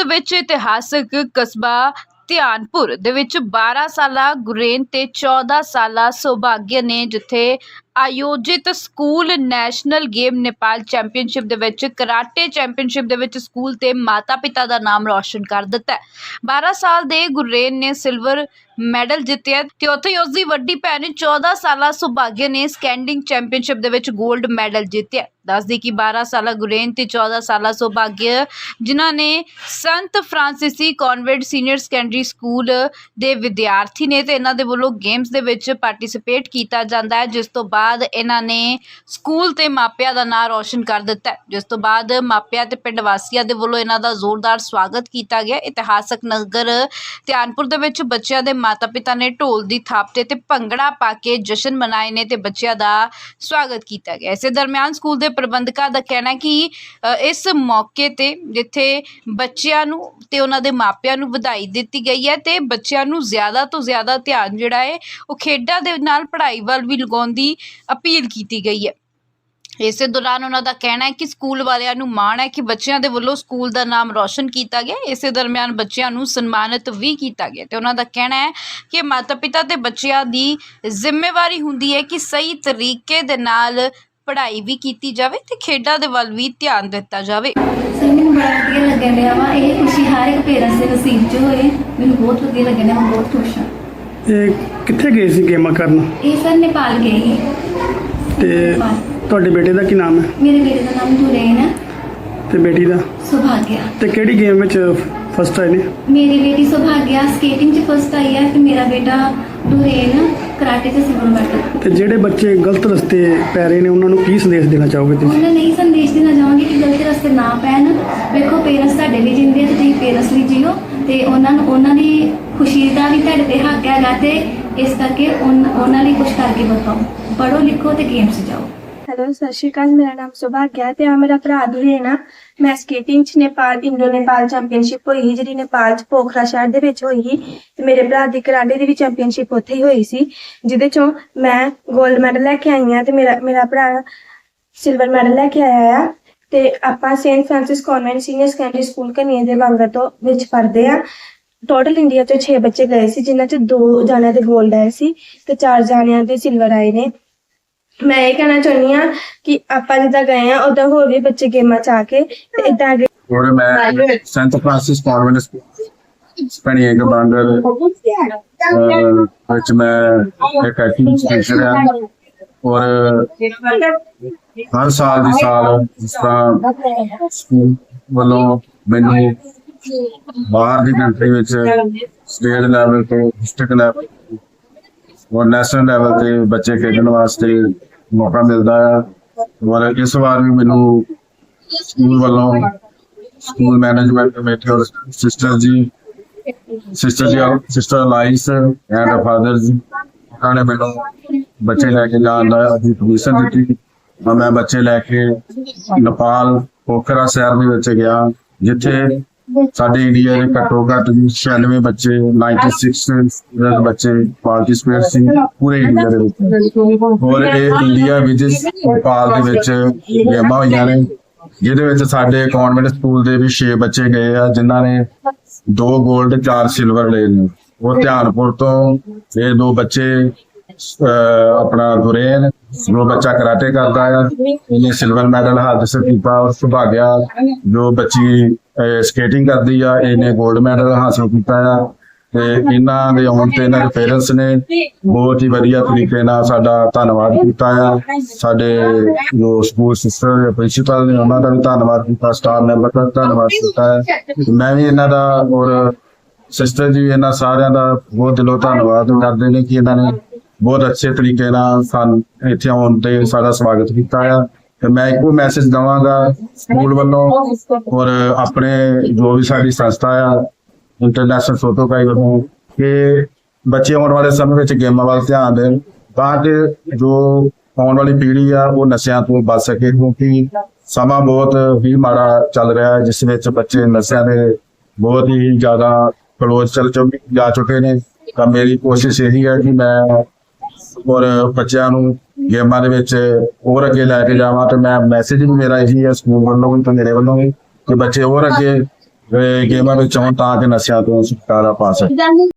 ਦੇ ਵਿੱਚ ਇਤਿਹਾਸਕ ਕਸਬਾ ਧਿਆਨਪੁਰ ਦੇ ਵਿੱਚ 12 ਸਾਲਾ ਗੁਰੇਨ ਤੇ 14 ਸਾਲਾ ਸੌਭਾਗਯ ਨੇ ਜਿੱਥੇ ਆਯੋਜਿਤ school national game Nepal championship ਦੇ ਵਿੱਚ ਕਰਾਟੇ ਚੈਂਪੀਅਨਸ਼ਿਪ ਦੇ ਵਿੱਚ ਸਕੂਲ ਤੇ ਮਾਤਾ-ਪਿਤਾ ਦਾ ਨਾਮ ਰੌਸ਼ਨ ਕਰ ਦਿੱਤਾ ਹੈ। 12 ਸਾਲ ਦੇ ਗੁਰੇਨ ਨੇ ਸਿਲਵਰ ਮੈਡਲ ਜਿੱਤਿਆ ਤੇ ਉੱਥੇ ਹੀ ਉਸ ਦੀ ਵੱਡੀ ਭੈਣ 14 ਸਾਲਾ ਸੁਭਾਗਯ ਨੇ ਸਕੈਂਡਿੰਗ ਚੈਂਪੀਅਨਸ਼ਿਪ ਦੇ ਵਿੱਚ 골ਡ ਮੈਡਲ ਜਿੱਤਿਆ ਦੱਸਦੀ ਕਿ 12 ਸਾਲਾ ਗੁਰੇਨ ਤੇ 14 ਸਾਲਾ ਸੁਭਾਗਯ, ਜਿਨ੍ਹਾਂ ਨੇ ਸੰਤ ਫਰਾਂਸੀਸੀ ਕਨਵੈਂਟ ਸੀਨੀਅਰ ਸੈਕੰਡਰੀ ਸਕੂਲ ਦੇ ਵਿਦਿਆਰਥੀ ਨੇ ਤੇ ਇਹਨਾਂ ਦੇ ਵੱਲੋਂ ਗੇਮਸ ਦੇ ਵਿੱਚ ਪਾਰਟਿਸਿਪੇਟ ਕੀਤਾ ਜਾਂਦਾ ਹੈ, ਜਿਸ ਤੋਂ ਬਾਅਦ ਇਹਨਾਂ ਨੇ ਸਕੂਲ ਤੇ ਮਾਪਿਆਂ ਦਾ ਨਾਂ ਰੌਸ਼ਨ ਕਰ ਦਿੱਤਾ ਜਿਸ ਤੋਂ ਬਾਅਦ ਮਾਪਿਆਂ ਤੇ ਪਿੰਡ ਵਾਸੀਆਂ ਦੇ ਵੱਲੋਂ ਇਹਨਾਂ ਦਾ ਜ਼ੋਰਦਾਰ ਸਵਾਗਤ ਕੀਤਾ ਗਿਆ। ਇਤਿਹਾਸਕ ਨਗਰ ਧਿਆਨਪੁਰ ਦੇ ਵਿੱਚ ਬੱਚਿਆਂ ਦੇ ਮਾਤਾ-ਪਿਤਾ ਨੇ ਢੋਲ ਦੀ ਥਾਪਤੇ ਤੇ ਭੰਗੜਾ ਪਾ ਕੇ ਜਸ਼ਨ ਮਨਾਏ ਨੇ ਤੇ ਬੱਚਿਆਂ ਦਾ ਸਵਾਗਤ ਕੀਤਾ ਗਿਆ। ਇਸੇ ਦਰਮਿਆਨ ਸਕੂਲ ਦੇ ਪ੍ਰਬੰਧਕਾਂ ਦਾ ਕਹਿਣਾ ਕਿ ਇਸ ਮੌਕੇ ਤੇ ਜਿੱਥੇ ਬੱਚਿਆਂ ਨੂੰ ਤੇ ਉਹਨਾਂ ਦੇ ਮਾਪਿਆਂ ਨੂੰ ਵਧਾਈ ਦਿੱਤੀ ਗਈ ਹੈ ਤੇ ਬੱਚਿਆਂ ਨੂੰ ਜ਼ਿਆਦਾ ਤੋਂ ਜ਼ਿਆਦਾ ਧਿਆਨ ਜਿਹੜਾ ਹੈ, ਉਹ ਖੇਡਾਂ ਦੇ ਨਾਲ ਪੜ੍ਹਾਈ ਵੱਲ ਵੀ ਲਗਾਉਣ ਦੀ ਅਪੀਲ ਕੀਤੀ ਗਈ ਹੈ। ਇਸੇ ਦੌਰਾਨ ਉਹਨਾਂ ਦਾ ਕਹਿਣਾ ਹੈ ਕਿ ਸਕੂਲ ਵਾਲਿਆਂ ਨੂੰ ਮਾਣ ਹੈ ਕਿ ਬੱਚਿਆਂ ਦੇ ਵੱਲੋਂ ਸਕੂਲ ਦਾ ਨਾਮ ਰੌਸ਼ਨ ਕੀਤਾ ਗਿਆ ਇਸੇ ਦਰਮਿਆਨ ਬੱਚਿਆਂ ਨੂੰ ਸਨਮਾਨਿਤ ਵੀ ਕੀਤਾ ਗਿਆ ਤੇ ਉਹਨਾਂ ਦਾ ਕਹਿਣਾ ਹੈ ਕਿ ਮਾਤਾ-ਪਿਤਾ ਤੇ ਬੱਚਿਆਂ ਦੀ ਜ਼ਿੰਮੇਵਾਰੀ ਹੁੰਦੀ ਹੈ ਕਿ ਸਹੀ ਤਰੀਕੇ ਦੇ ਨਾਲ ਪੜ੍ਹਾਈ ਵੀ ਕੀਤੀ ਜਾਵੇ ਤੇ ਖੇਡਾਂ ਦੇ ਵੱਲ ਵੀ ਧਿਆਨ ਦਿੱਤਾ ਜਾਵੇ। ਮੈਨੂੰ ਬੜਾ ਵਧੀਆ ਲੱਗਣ ਡਿਆ ਵਾ ਇਹ ਖੁਸ਼ੀ ਹਰ ਇੱਕ ਪੇਰੈਂਟਸ ਦੇ ਨਸੀਬ 'ਚ ਹੋਏ। ਮੈਨੂੰ ਬਹੁਤ ਵਧੀਆ ਲੱਗਣ ਡਿਆ ਮੈਂ ਬਹੁਤ ਖੁਸ਼ ਹਾਂ। ਇਹ ਕਿੱਥੇ ਗਏ ਸੀ ਗੇਮਾਂ ਕਰਨ? ਇਹ ਸਰ ਨੇਪਾਲ ਗਏ ਸੀ। ਤੇ ਨੇਪਾਲ। ਤੁਹਾਡੇ ਬੇਟੇ ਦਾ ਕੀ ਨਾਮ ਹੈ? ਮੇਰੇ ਬੇਟੇ ਦਾ ਨਾਮ ਦੁਰੇਨ ਹੈ। ਤੇ ਬੇਟੀ ਦਾ? ਸੁਭਾਗਿਆ। ਤੇ ਕਿਹੜੀ ਗੇਮ ਵਿੱਚ ਫਸਟ ਆਏ ਨੇ? ਮੇਰੀ ਬੇਟੀ ਸੁਭਾਗਿਆ ਸਕੇਟਿੰਗ 'ਚ ਫਸਟ ਆਈ ਹੈ ਤੇ ਮੇਰਾ ਬੇਟਾ ਦੁਰੇਨ ਕਰਾਟੇ 'ਚ ਸਿਲਵਰ ਮੈਡਲ ਤੇ ਜਿਹੜੇ ਬੱਚੇ ਗਲਤ ਰਸਤੇ ਪੈ ਰਹੇ ਨੇ ਉਹਨਾਂ ਨੂੰ ਕੀ ਸੰਦੇਸ਼ ਦੇਣਾ ਚਾਹੋਗੇ ਤੁਸੀਂ? ਉਹਨਾਂ ਨਹੀਂ ਸੰਦੇਸ਼ ਦੇਣਾ ਚਾਹਾਂਗੀ ਕਿ ਗਲਤ ਰਸਤੇ ਨਾ ਪੈਣ। ਵੇਖੋ ਪੇਰੈਂਟਸ ਤੁਹਾਡੇ ਲਈ ਜਿੰਦੇ ਆ ਤੇ ਤੁਸੀਂ ਪੇਰੈਂਟਸ ਲਈ ਜੀਓ। ਤੇ ਉਹਨਾਂ ਨੂੰ, ਉਹਨਾਂ ਦੀ ਖੁਸ਼ੀ ਦਾ ਵੀ ਤੁਹਾਡੇ ਤੇ ਹੱਕ ਹੈਗਾ ਤੇ ਇਸ ਕਰਕੇ ਉਨ- ਉਹਨਾਂ ਲਈ ਕੁਝ ਕਰਕੇ ਬਤਾਓ ਪੜ੍ਹੋ, ਲਿਖੋ ਤੇ ਗੇਮਸ ਜਾਓ। ਹੈਲੋ, ਸਤਿ ਸ਼੍ਰੀ ਅਕਾਲ, ਮੇਰਾ ਨਾਮ ਸੁਭਾਗਿਆ ਹੈ ਤੇ ਆ ਮੇਰਾ ਭਰਾ ਦੁਰੇਨਾ ਮੈਂ ਸਕੇਟਿੰਗ ਚ ਨੇਪਾਲ, ਇੰਡੋ ਨੇਪਾਲ ਚੈਂਪੀਅਨਸ਼ਿਪ ਹੋਈ ਸੀ, ਜਿਹੜੀ ਨੇਪਾਲ ਚ ਪੋਖਰਾ ਸ਼ਹਿਰ ਦੇ ਵਿੱਚ ਹੋਈ ਸੀ। ਤੇ ਮੇਰੇ ਭਰਾ ਦੀ ਕਰਾਟੇ ਦੀ ਵੀ ਚੈਂਪੀਅਨਸ਼ਿਪ ਉੱਥੇ ਹੀ ਹੋਈ ਸੀ, ਜਿਹਦੇ ਚੋਂ ਮੈਂ 골ਡ ਮੈਡਲ ਲੈ ਕੇ ਆਈ ਹਾਂ ਤੇ ਮੇਰਾ ਮੇਰਾ ਭਰਾ ਸਿਲਵਰ ਮੈਡਲ ਲੈ ਕੇ ਆਇਆ ਆ। ਤੇ ਆਪਾਂ saint Francis convent senior secondary school ਕਨੀਏ ਦੇ ਵਾਂਗਾ ਤੋਂ ਵਿੱਚ ਪੜ੍ਹਦੇ ਆ ਟੋਟਲ ਇੰਡੀਆ ਤੋਂ 6 ਬੱਚੇ ਗਏ ਸੀ, ਜਿਨ੍ਹਾਂ ਚ 2 ਜਾਣਿਆਂ ਦੇ 골ਡ ਆਏ ਸੀ ਤੇ 4 ਜਾਣਿਆਂ ਦੇ ਸਿਲਵਰ ਆਏ ਨੇ। ਮੈਂ ਇਹ ਕਹਿਣਾ ਚਾਹੁੰਦੀ ਆ ਕਿ ਆਪਾਂ ਜਿੱਦਾਂ ਗਏ ਆ ਉਦਾਂ ਹੋਰ ਵੀ ਬੱਚੇ ਗੇਮਾਂ ਚ ਆ ਕੇ ਤੇ ਇਦਾਂ ਅੱਗੇ ਹੁਣ ਮੈਂ ਸੈਂਟ ਫ੍ਰਾਂਸਿਸ ਕਨਵੈਂਟ ਸਕੂਲ ਸਪੈਨੀਏ ਕਮਾਂਡਰ ਵਿੱਚ ਮੈਂ ਇੱਕ ਐਕਟਿੰਗ ਟੀਚਰ ਹਾਂ। ਔਰ ਹਰ ਸਾਲ ਦੀ ਸਾਲ ਜਿਸ ਤਰ੍ਹਾਂ ਸਕੂਲ ਵੱਲੋਂ ਮੈਨੂੰ ਬਾਹਰ ਦੀ ਕੰਟਰੀ ਵਿੱਚ ਸਟੇਟ ਲੈਵਲ ਤੇ ਡਿਸਟ੍ਰਿਕਟ ਲੈਵਲ ਔਰ ਨੈਸ਼ਨਲ ਲੈਵਲ ਤੇ ਬੱਚੇ ਖੇਡਣ ਵਾਸਤੇ ਮੌਕਾ ਮਿਲਦਾ ਹੈ ਔਰ ਇਸ ਵਾਰ ਵੀ ਮੈਨੂੰ ਸਕੂਲ ਵੱਲੋਂ ਸਕੂਲ ਮੈਨੇਜਮੈਂਟ ਕਮੇਟੀ ਔਰ sister ji sister ji sister ਲਾਈਸ and father ji, ਉਹਨਾਂ ਨੇ ਮੈਨੂੰ ਬੱਚੇ ਲੈ ਕੇ ਜਾਣ ਦਾ ਪਰਮਿਸ਼ਨ ਦਿੱਤੀ। ਮੈਂ ਬੱਚੇ ਲੈ ਕੇ ਨੇਪਾਲ ਪੋਖਰਾ ਸ਼ਹਿਰ ਦੇ ਵਿੱਚ ਗਿਆ ਜਿੱਥੇ ਸਾਡੇ ਇੰਡੀਆ ਦੇ ਘੱਟੋ ਘੱਟ 96 ਬੱਚੇ 96 ਬੱਚੇ ਪਾਰਟਿਸਪੇਟ ਸੀ ਪੂਰੇ ਇੰਡੀਆ ਦੇ ਵਿੱਚ। ਹੋਰ ਇਹ ਇੰਡੀਆ ਵਿੱਚ ਨੇਪਾਲ ਦੇ ਵਿੱਚ ਗੇਮਾਂ ਹੋਈਆਂ ਨੇ ਜਿਹਦੇ ਵਿੱਚ ਸਾਡੇ ਕਨਵੈਂਟ ਸਕੂਲ ਦੇ ਵੀ 6 ਬੱਚੇ ਗਏ ਆ ਜਿਨ੍ਹਾਂ ਨੇ ਦੋ 골ਡ ਚਾਰ ਸਿਲਵਰ ਲਏ ਨੇ। ਉਹ ਧਿਆਨਪੁਰ ਤੋਂ ਇਹ ਦੋ ਬੱਚੇ ਅਹ, ਆਪਣਾ ਦੁਰੇਨ ਜੋ ਬੱਚਾ ਕਰਾਟੇ ਕਰਦਾ ਆ, ਇਹਨੇ ਸਿਲਵਰ ਮੈਡਲ ਹਾਸਲ ਕੀਤਾ ਔਰ ਸੁਭਾਗਿਆ। ਜੋ ਬੱਚੀ ਸਕੇਟਿੰਗ ਕਰਦੀ ਆ, ਇਹਨੇ 골ਡ ਮੈਡਲ ਹਾਸਲ ਕੀਤਾ ਆ। ਤੇ ਇਹਨਾਂ ਦੇ ਆਉਣ ਤੇ ਇਹਨਾਂ ਦੇ ਪੇਰੈਂਟਸ ਨੇ ਬਹੁਤ ਹੀ ਵਧੀਆ ਤਰੀਕੇ ਨਾਲ ਸਾਡਾ ਧੰਨਵਾਦ ਕੀਤਾ ਆ। ਸਾਡੇ ਜੋ ਸਕੂਲ ਸਿਸਟਰ ਪ੍ਰਿੰਸੀਪਲ ਨੇ, ਉਹਨਾਂ ਦਾ ਵੀ ਧੰਨਵਾਦ ਕੀਤਾ ਸਟਾਫ ਮੈਂਬਰ ਦਾ ਧੰਨਵਾਦ ਕੀਤਾ ਹੈ ਮੈਂ ਵੀ ਇਹਨਾਂ ਦਾ ਔਰ ਸਿਸਟਰ ਜੀ ਇਹਨਾਂ ਸਾਰਿਆਂ ਦਾ ਬਹੁਤ ਦਿਲੋਂ ਧੰਨਵਾਦ ਕਰਦੇ ਨੇ ਕਿ ਇਹਨਾਂ ਨੇ ਬਹੁਤ ਅੱਛੇ ਤਰੀਕੇ ਨਾਲ ਸਾਨੂੰ ਇੱਥੇ ਆਉਣ ਤੇ ਸਾਡਾ ਸਵਾਗਤ ਕੀਤਾ ਆ ਤੇ ਮੈਂ ਇੱਕੋ ਮੈਸੇਜ ਦਵਾਂਗਾ ਸਕੂਲ ਵੱਲੋਂ ਔਰ ਆਪਣੇ ਜੋ ਵੀ ਸਾਡੀ ਸੰਸਥਾ ਆ ਇੰਟਰਨੈਸ਼ਨਲ ਫੋਟੋ ਕਾਈ ਵੱਲੋਂ ਕਿ ਬੱਚੇ ਆਉਣ ਵਾਲੇ ਸਮੇਂ ਵਿੱਚ ਗੇਮਾਂ ਵੱਲ ਧਿਆਨ ਦੇਣ ਤਾਂ ਕਿ ਜੋ ਆਉਣ ਵਾਲੀ ਪੀੜ੍ਹੀ ਆ ਉਹ ਨਸ਼ਿਆਂ ਤੋਂ ਬਚ ਸਕੇ ਕਿਉਂਕਿ ਸਮਾਂ ਬਹੁਤ ਹੀ ਮਾੜਾ ਚੱਲ ਰਿਹਾ ਹੈ ਜਿਸ ਵਿੱਚ ਬੱਚੇ ਨਸ਼ਿਆਂ ਦੇ ਬਹੁਤ ਹੀ ਜ਼ਿਆਦਾ ਕਲੋਜ਼ ਚੱਲ ਚੁੱਕੇ ਜਾ ਚੁੱਕੇ ਨੇ ਤਾਂ ਮੇਰੀ ਕੋਸ਼ਿਸ਼ ਇਹੀ ਹੈ ਕਿ ਮੈਂ ਔਰ ਬੱਚਿਆਂ ਨੂੰ ਗੇਮਾਂ ਦੇ ਵਿੱਚ ਹੋਰ ਅੱਗੇ ਲੈ ਕੇ ਜਾਵਾਂ ਤੇ ਮੈਂ ਮੈਸੇਜ ਵੀ ਮੇਰਾ ਇਹੀ ਹੈ ਸਕੂਲ ਵੱਲੋਂ ਵੀ ਤੇ ਮੇਰੇ ਵੱਲੋਂ ਵੀ ਕਿ ਬੱਚੇ ਹੋਰ ਅੱਗੇ ਗੇਮਾਂ ਵਿੱਚ ਆਉਣ ਤਾਂ ਕਿ ਨਸ਼ਿਆਂ ਤੋਂ ਛੁਟਕਾਰਾ ਪਾ ਸਕਣ।